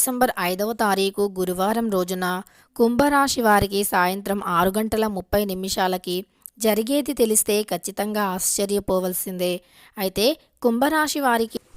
December ఐదవ తారీఖు గురువారం రోజున కుంభరాశి వారికి సాయంత్రం ఆరు గంటల ముప్పై నిమిషాలకి జరిగేది తెలిస్తే ఖచ్చితంగా ఆశ్చర్యపోవలసిందే. అయితే కుంభరాశి వారికి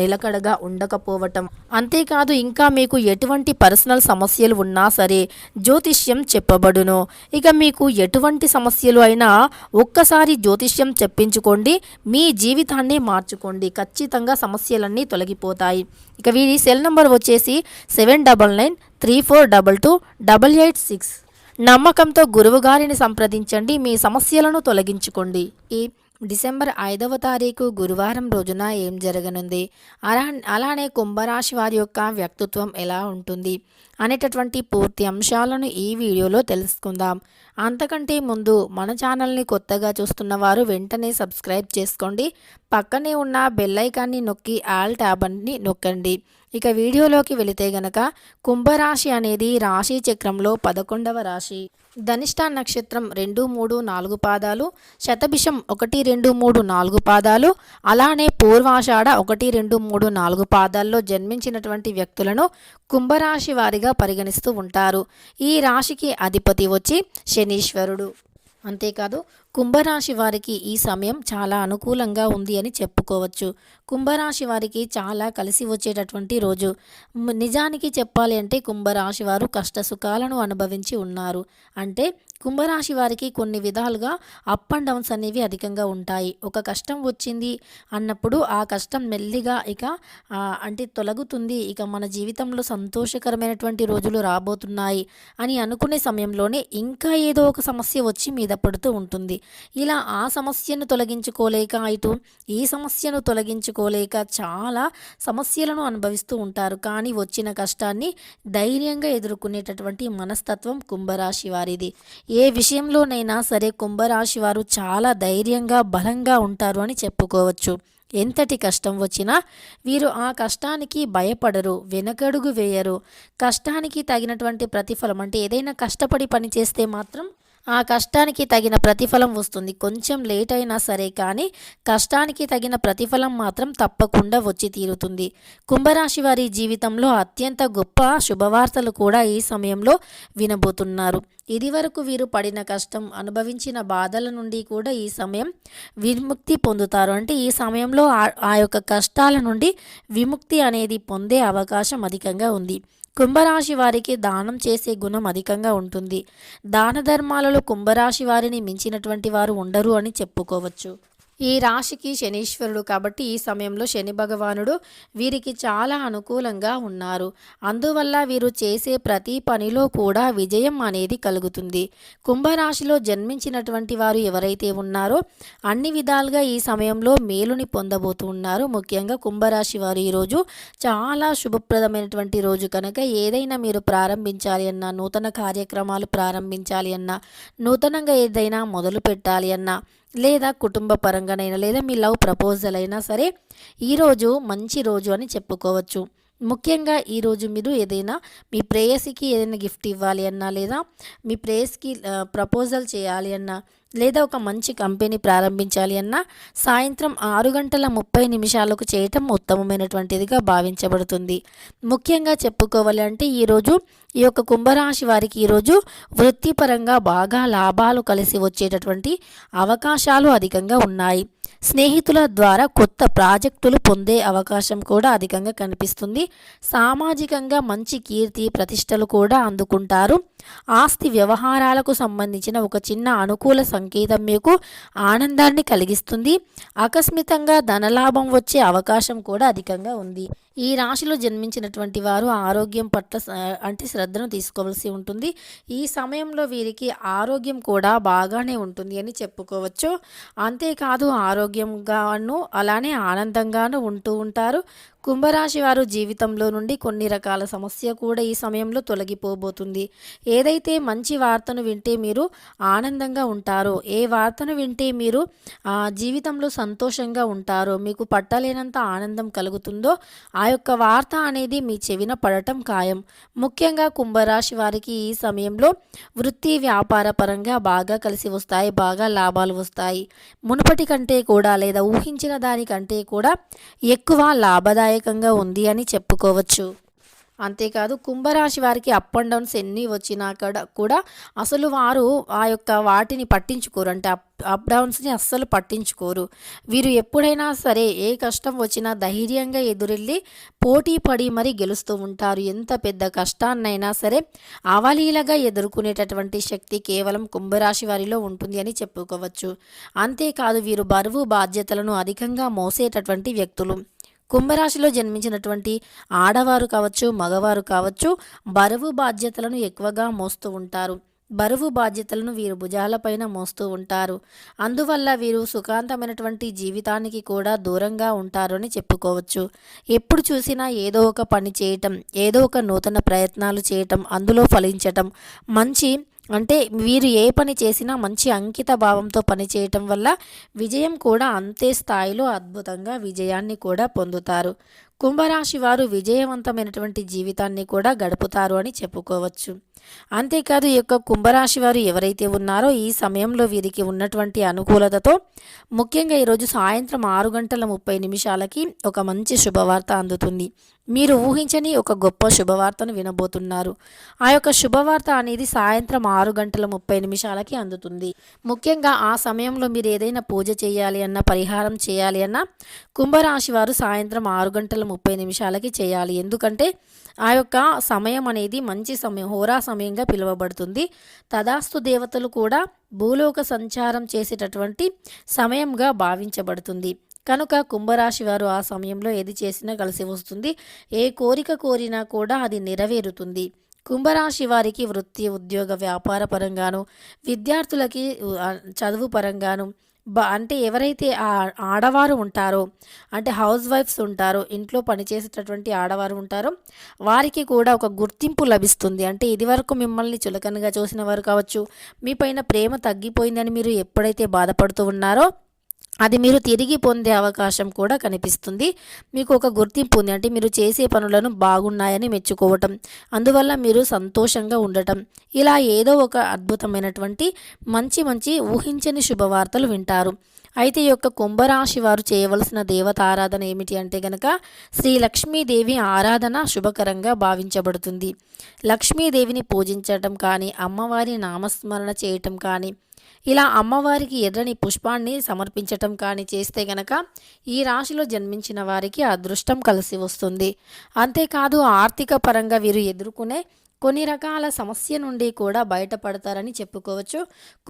నిలకడగా ఉండకపోవటం. అంతేకాదు ఇంకా మీకు ఎటువంటి పర్సనల్ సమస్యలు ఉన్నా సరే జ్యోతిష్యం చెప్పబడును. ఇక మీకు ఎటువంటి సమస్యలు అయినా ఒక్కసారి జ్యోతిష్యం చెప్పించుకోండి మీ జీవితాన్ని మార్చుకోండి. ఖచ్చితంగా సమస్యలన్నీ తొలగిపోతాయి. ఇక వీరి సెల్ నంబర్ వచ్చేసి seven double nine three four double two double eight six. నమ్మకంతో గురువుగారిని సంప్రదించండి మీ సమస్యలను తొలగించుకోండి. ఈ డిసెంబర్ ఐదవ తారీఖు గురువారం రోజున ఏం జరగనుంది? అలా అలానే కుంభరాశి వారి యొక్క వ్యక్తిత్వం ఎలా ఉంటుంది? అనేటటువంటి పూర్తి అంశాలను ఈ వీడియోలో తెలుసుకుందాం. అంతకంటే ముందు మన ఛానల్ని కొత్తగా చూస్తున్న వారు వెంటనే సబ్స్క్రైబ్ చేసుకోండి. పక్కనే ఉన్న బెల్ ఐకాన్ని నొక్కి ఆల్ ట్యాబ్ అని నొక్కండి. ఇక వీడియోలోకి వెళితే గనక కుంభరాశి అనేది రాశి చక్రంలో పదకొండవ రాశి. ధనిష్ట నక్షత్రం రెండు మూడు నాలుగు పాదాలు శతభిషం ఒకటి రెండు మూడు నాలుగు పాదాలు అలానే పూర్వాషాఢ ఒకటి రెండు మూడు నాలుగు పాదాల్లో జన్మించినటువంటి వ్యక్తులను కుంభరాశి వారిగా పరిగణిస్తూ ఉంటారు. ఈ రాశికి అధిపతి వచ్చి శనీశ్వరుడు. అంతేకాదు కుంభరాశి వారికి ఈ సమయం చాలా అనుకూలంగా ఉంది అని చెప్పుకోవచ్చు. కుంభరాశి వారికి చాలా కలిసి వచ్చేటటువంటి రోజు. నిజానికి చెప్పాలి అంటే కుంభరాశి వారు కష్ట సుఖాలను అనుభవించి ఉన్నారు. అంటే కుంభరాశి వారికి కొన్ని విధాలుగా అప్ అండ్ డౌన్స్ అనేవి అధికంగా ఉంటాయి. ఒక కష్టం వచ్చింది అన్నప్పుడు ఆ కష్టం మెల్లిగా ఇక అంటే తొలగుతుంది. ఇక మన జీవితంలో సంతోషకరమైనటువంటి రోజులు రాబోతున్నాయి అని అనుకునే సమయంలోనే ఇంకా ఏదో ఒక సమస్య వచ్చి మీద పడుతూ ఉంటుంది. ఇలా ఆ సమస్యను తొలగించుకోలేక ఇటు ఈ సమస్యను తొలగించుకోలేక చాలా సమస్యలను అనుభవిస్తూ ఉంటారు. కానీ వచ్చిన కష్టాన్ని ధైర్యంగా ఎదుర్కొనేటటువంటి మనస్తత్వం కుంభరాశి వారిది. ఏ విషయంలోనైనా సరే కుంభరాశి వారు చాలా ధైర్యంగా బలంగా ఉంటారు అని చెప్పుకోవచ్చు. ఎంతటి కష్టం వచ్చినా వీరు ఆ కష్టానికి భయపడరు వెనకడుగు వేయరు. కష్టానికి తగినటువంటి ప్రతిఫలం అంటే ఏదైనా కష్టపడి పని చేస్తే మాత్రం ఆ కష్టానికి తగిన ప్రతిఫలం వస్తుంది. కొంచెం లేట్ అయినా సరే కానీ కష్టానికి తగిన ప్రతిఫలం మాత్రం తప్పకుండా వచ్చి తీరుతుంది. కుంభరాశి వారి జీవితంలో అత్యంత గొప్ప శుభవార్తలు కూడా ఈ సమయంలో వినబోతున్నారు. ఇదివరకు వీరు పడిన కష్టం అనుభవించిన బాధల నుండి కూడా ఈ సమయం విముక్తి పొందుతారు. అంటే ఈ సమయంలో ఆ- ఆ యొక్క కష్టాల నుండి విముక్తి అనేది పొందే అవకాశం అధికంగా ఉంది. కుంభరాశి వారికి దానం చేసే గుణం అధికంగా ఉంటుంది. దాన ధర్మాలలో కుంభరాశి వారిని మించినటువంటి వారు ఉండరు అని చెప్పుకోవచ్చు. ఈ రాశికి శనీశ్వరుడు కాబట్టి ఈ సమయంలో శని భగవానుడు వీరికి చాలా అనుకూలంగా ఉన్నారు. అందువల్ల వీరు చేసే ప్రతి పనిలో కూడా విజయం అనేది కలుగుతుంది. కుంభరాశిలో జన్మించినటువంటి వారు ఎవరైతే ఉన్నారో అన్ని విధాలుగా ఈ సమయంలో మేలుని పొందబోతూ ఉన్నారు. ముఖ్యంగా కుంభరాశి వారు ఈరోజు చాలా శుభప్రదమైనటువంటి రోజు కనుక ఏదైనా మీరు ప్రారంభించాలి అన్నా నూతన కార్యక్రమాలు ప్రారంభించాలి అన్నా నూతనంగా ఏదైనా మొదలు పెట్టాలి అన్నా లేదా కుటుంబ పరంగానైనా లేదా మీ లవ్ ప్రపోజల్ అయినా సరే ఈరోజు మంచి రోజు అని చెప్పుకోవచ్చు. ముఖ్యంగా ఈరోజు మీరు ఏదైనా మీ ప్రేయసికి ఏదైనా గిఫ్ట్ ఇవ్వాలి అన్నా లేదా మీ ప్రేయస్కి ప్రపోజల్ చేయాలి అన్నా లేదా ఒక మంచి కంపెనీ ప్రారంభించాలి అన్నా సాయంత్రం ఆరు గంటల ముప్పై నిమిషాలకు చేయటం ఉత్తమమైనటువంటిదిగా భావించబడుతుంది. ముఖ్యంగా చెప్పుకోవాలి అంటే ఈరోజు ఈ యొక్క కుంభరాశి వారికి ఈరోజు వృత్తిపరంగా బాగా లాభాలు కలిసి వచ్చేటటువంటి అవకాశాలు అధికంగా ఉన్నాయి. స్నేహితుల ద్వారా కొత్త ప్రాజెక్టులు పొందే అవకాశం కూడా అధికంగా కనిపిస్తుంది. సామాజికంగా మంచి కీర్తి ప్రతిష్టలు కూడా అందుకుంటారు. ఆస్తి వ్యవహారాలకు సంబంధించిన ఒక చిన్న అనుకూల సంకేతం మీకు ఆనందాన్ని కలిగిస్తుంది. ఆకస్మితంగా ధనలాభం వచ్చే అవకాశం కూడా అధికంగా ఉంది. ఈ రాశిలో జన్మించినటువంటి వారు ఆరోగ్యం పట్ల అంటే శ్రద్ధను తీసుకోవాల్సి ఉంటుంది. ఈ సమయంలో వీరికి ఆరోగ్యం కూడా బాగానే ఉంటుంది అని చెప్పుకోవచ్చు. అంతేకాదు ఆరోగ్యంగాను అలానే ఆనందంగాను ఉంటూ ఉంటారు. కుంభరాశి వారు జీవితంలో నుండి కొన్ని రకాల సమస్య కూడా ఈ సమయంలో తొలగిపోబోతుంది. ఏదైతే మంచి వార్తను వింటే మీరు ఆనందంగా ఉంటారో ఏ వార్తను వింటే మీరు జీవితంలో సంతోషంగా ఉంటారో మీకు పట్టలేనంత ఆనందం కలుగుతుందో ఆ ఆ యొక్క వార్త అనేది మీ చెవిన పడటం ఖాయం. ముఖ్యంగా కుంభరాశి వారికి ఈ సమయంలో వృత్తి వ్యాపార పరంగా బాగా కలిసి వస్తాయి బాగా లాభాలు వస్తాయి. మునుపటి కంటే కూడా లేదా ఊహించిన దానికంటే కూడా ఎక్కువ లాభదాయకంగా ఉంది అని చెప్పుకోవచ్చు. అంతేకాదు కుంభరాశి వారికి అప్ అండ్ డౌన్స్ ఎన్ని వచ్చినా కూడా కూడా అసలు వారు ఆ యొక్క వాటిని పట్టించుకోరు అంటే అప్ అప్ డౌన్స్ని అస్సలు పట్టించుకోరు. వీరు ఎప్పుడైనా సరే ఏ కష్టం వచ్చినా ధైర్యంగా ఎదురెళ్ళి పోటీ పడి మరీ గెలుస్తూ ఉంటారు. ఎంత పెద్ద కష్టాన్నైనా సరే అవలీలగా ఎదుర్కొనేటటువంటి శక్తి కేవలం కుంభరాశి వారిలో ఉంటుంది అని చెప్పుకోవచ్చు. అంతేకాదు వీరు బరువు బాధ్యతలను అధికంగా మోసేటటువంటి వ్యక్తులు. కుంభరాశిలో జన్మించినటువంటి ఆడవారు కావచ్చు మగవారు కావచ్చు బరువు బాధ్యతలను ఎక్కువగా మోస్తూ ఉంటారు. బరువు బాధ్యతలను వీరు భుజాలపైన మోస్తూ ఉంటారు. అందువల్ల వీరు సుఖాంతమైనటువంటి జీవితానికి కూడా దూరంగా ఉంటారు అని చెప్పుకోవచ్చు. ఎప్పుడు చూసినా ఏదో ఒక పని చేయటం ఏదో ఒక నూతన ప్రయత్నాలు చేయటం అందులో ఫలించటం మంచి అంటే వీరు ఏ పని చేసినా మంచి అంకిత భావంతో పని చేయటం వల్ల విజయం కూడా అంతే స్థాయిలో అద్భుతంగా విజయాన్ని కూడా పొందుతారు. కుంభరాశి వారు విజయవంతమైనటువంటి జీవితాన్ని కూడా గడుపుతారు అని చెప్పుకోవచ్చు. అంతేకాదు ఈ యొక్క కుంభరాశి వారు ఎవరైతే ఉన్నారో ఈ సమయంలో వీరికి ఉన్నటువంటి అనుకూలతతో ముఖ్యంగా ఈరోజు సాయంత్రం ఆరు గంటల ముప్పై నిమిషాలకి ఒక మంచి శుభవార్త అందుతుంది. మీరు ఊహించని ఒక గొప్ప శుభవార్తను వినబోతున్నారు. ఆ యొక్క శుభవార్త అనేది సాయంత్రం ఆరు గంటల ముప్పై నిమిషాలకి అందుతుంది. ముఖ్యంగా ఆ సమయంలో మీరు ఏదైనా పూజ చేయాలి అన్న పరిహారం చేయాలి అన్న కుంభరాశి వారు సాయంత్రం ఆరు గంటల ముప్పై నిమిషాలకి చేయాలి. ఎందుకంటే ఆ యొక్క సమయం అనేది మంచి సమయం హోరా సమయంగా పిలువబడుతుంది. తదాస్తు దేవతలు కూడా భూలోక సంచారం చేసేటటువంటి సమయంగా భావించబడుతుంది. కనుక కుంభరాశి వారు ఆ సమయంలో ఏది చేసినా కలిసి వస్తుంది. ఏ కోరిక కోరినా కూడా అది నెరవేరుతుంది. కుంభరాశి వారికి వృత్తి ఉద్యోగ వ్యాపార పరంగాను విద్యార్థులకి చదువు పరంగాను అంటే ఎవరైతే ఆ ఆడవారు ఉంటారో అంటే హౌస్ వైఫ్స్ ఉంటారో ఇంట్లో పనిచేసేటటువంటి ఆడవారు ఉంటారో వారికి కూడా ఒక గుర్తింపు లభిస్తుంది. అంటే ఇదివరకు మిమ్మల్ని చులకనగా చూసిన వారు కావచ్చు మీ పైన ప్రేమ తగ్గిపోయిందని మీరు ఎప్పుడైతే బాధపడుతూ ఉన్నారో అది మీరు తిరిగి పొందే అవకాశం కూడా కనిపిస్తుంది. మీకు ఒక గుర్తింపు ఉంది. అంటే మీరు చేసే పనులను బాగున్నాయని మెచ్చుకోవటం అందువల్ల మీరు సంతోషంగా ఉండటం. ఇలా ఏదో ఒక అద్భుతమైనటువంటి మంచి మంచి ఊహించని శుభవార్తలు వింటారు. అయితే ఈ యొక్క కుంభరాశి వారు చేయవలసిన దేవత ఆరాధన ఏమిటి అంటే గనక శ్రీ లక్ష్మీదేవి ఆరాధన శుభకరంగా భావించబడుతుంది. లక్ష్మీదేవిని పూజించటం కానీ అమ్మవారి నామస్మరణ చేయటం కానీ ఇలా అమ్మవారికి ఎర్రని పుష్పాన్ని సమర్పించటం కానీ చేస్తే గనక ఈ రాశిలో జన్మించిన వారికి అదృష్టం కలిసి వస్తుంది. అంతేకాదు ఆర్థిక పరంగా వీరు ఎదుర్కొనే కొన్ని రకాల సమస్య నుండి కూడా బయటపడతారని చెప్పుకోవచ్చు.